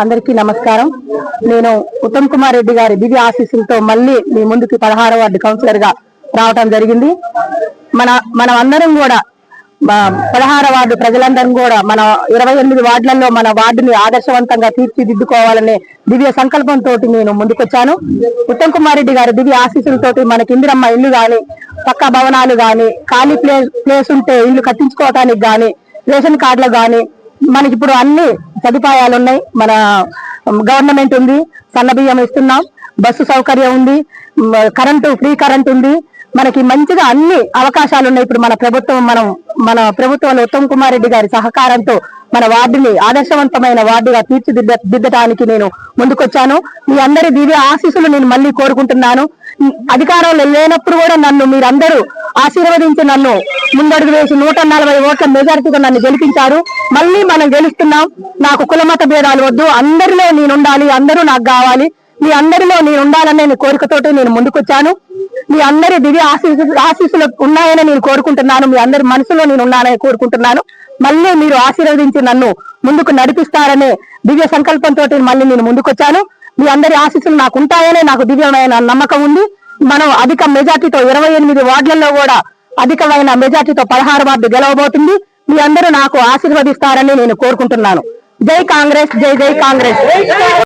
అందరికీ నమస్కారం. నేను ఉత్తమ్ కుమార్ రెడ్డి గారి దివ్య ఆశీస్సులతో మళ్ళీ మీ ముందుకి పదహారవ వార్డు కౌన్సిలర్గా రావటం జరిగింది. మన మనం అందరం కూడా పదహార వార్డు ప్రజలందరం కూడా మన ఇరవై ఎనిమిది వార్డులలో మన వార్డుని ఆదర్శవంతంగా తీర్చిదిద్దుకోవాలనే దివ్య సంకల్పంతో నేను ముందుకొచ్చాను. ఉత్తమ్ కుమార్ రెడ్డి గారి దివ్య ఆశీస్సులతోటి మనకి ఇందిరమ్మ ఇల్లు గాని పక్క భవనాలు గాని ఖాళీ ప్లేస్ ప్లేస్ ఉంటే ఇల్లు కట్టించుకోవటానికి గాని రేషన్ కార్డులు గాని మనకి ఇప్పుడు అన్ని సదుపాయాలు ఉన్నాయి మన గవర్నమెంట్ ఉంది సన్నబియ్యం ఇస్తున్నాం బస్సు సౌకర్యం ఉంది కరెంటు ఫ్రీ కరెంట్ ఉంది. మనకి మంచిగా అన్ని అవకాశాలు ఉన్నాయి ఇప్పుడు మన ప్రభుత్వం మనం మన ప్రభుత్వంలో ఉత్తమ్ కుమార్ రెడ్డి గారి సహకారంతో మన వార్డుని ఆదర్శవంతమైన వార్డుగా తీర్చిదిద్ద దిద్దటానికి నేను ముందుకొచ్చాను. మీ అందరి దివ్య ఆశీస్సులు నేను మళ్ళీ కోరుకుంటున్నాను. అధికారంలో లేనప్పుడు కూడా నన్ను మీరందరూ ఆశీర్వదించి నన్ను ముందడుగు వేసి నూట నలభై ఓట్ల మెజారిటీగా నన్ను గెలిపించారు. మళ్ళీ మనం గెలుస్తున్నాం. నాకు కులమత భేదాలు వద్దు. అందరిలో నేను ఉండాలి. అందరూ నాకు కావాలి. మీ అందరిలో నేను ఉండాలనే కోరికతోటి నేను ముందుకొచ్చాను. మీ అందరి దివ్య ఆశీస్సు ఆశీస్సులు ఉన్నాయని నేను కోరుకుంటున్నాను. మీ అందరి మనసులో నేను ఉన్నానని కోరుకుంటున్నాను. మళ్ళీ మీరు ఆశీర్వదించి నన్ను ముందుకు నడిపిస్తారనే దివ్య సంకల్పంతో మళ్ళీ నేను ముందుకొచ్చాను. మీ అందరి ఆశీస్సులు నాకు ఉంటాయనే నాకు దివ్యమైన నమ్మకం ఉంది. మనం అధిక మెజార్టీతో ఇరవై ఎనిమిది వార్డులలో కూడా అధికమైన మెజార్టీతో పదహారు వార్డు గెలవబోతుంది. మీ అందరూ నాకు ఆశీర్వదిస్తారని నేను కోరుకుంటున్నాను. జై కాంగ్రెస్ జై జై కాంగ్రెస్.